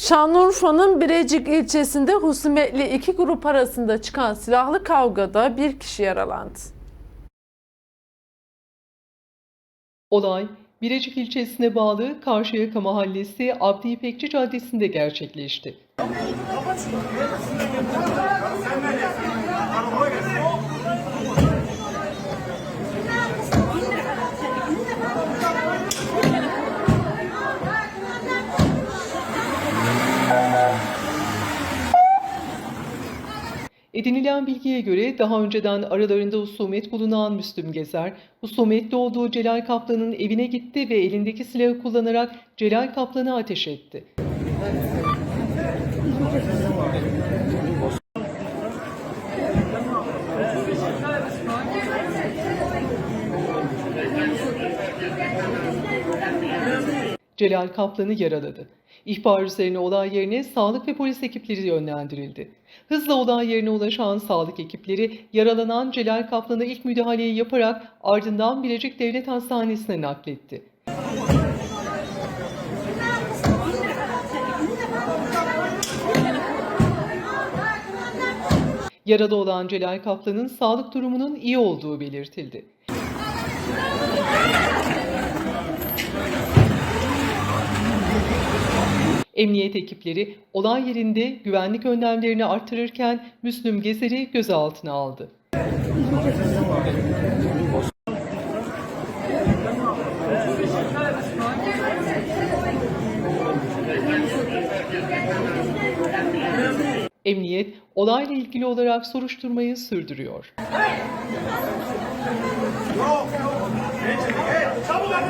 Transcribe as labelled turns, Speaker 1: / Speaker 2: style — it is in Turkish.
Speaker 1: Şanlıurfa'nın Birecik ilçesinde husumetli iki grup arasında çıkan silahlı kavgada bir kişi yaralandı.
Speaker 2: Olay, Birecik ilçesine bağlı Karşıyaka Mahallesi Abdi İpekçi Caddesi'nde gerçekleşti. Edinilen bilgiye göre daha önceden aralarında husumet bulunan Müslüm Gezer, husumetli olduğu Celal Kaplan'ın evine gitti ve elindeki silahı kullanarak Celal Kaplan'a ateş etti. Celal Kaplan'ı yaraladı. İhbar üzerine olay yerine sağlık ve polis ekipleri yönlendirildi. Hızla olay yerine ulaşan sağlık ekipleri yaralanan Celal Kaplan'a ilk müdahaleyi yaparak ardından Bilecik Devlet Hastanesi'ne nakletti. Yaralı olan Celal Kaplan'ın sağlık durumunun iyi olduğu belirtildi. Emniyet ekipleri olay yerinde güvenlik önlemlerini artırırken Müslüm Gezer'i gözaltına aldı. Emniyet olayla ilgili olarak soruşturmayı sürdürüyor.
Speaker 3: Çabuk hadi. Kapat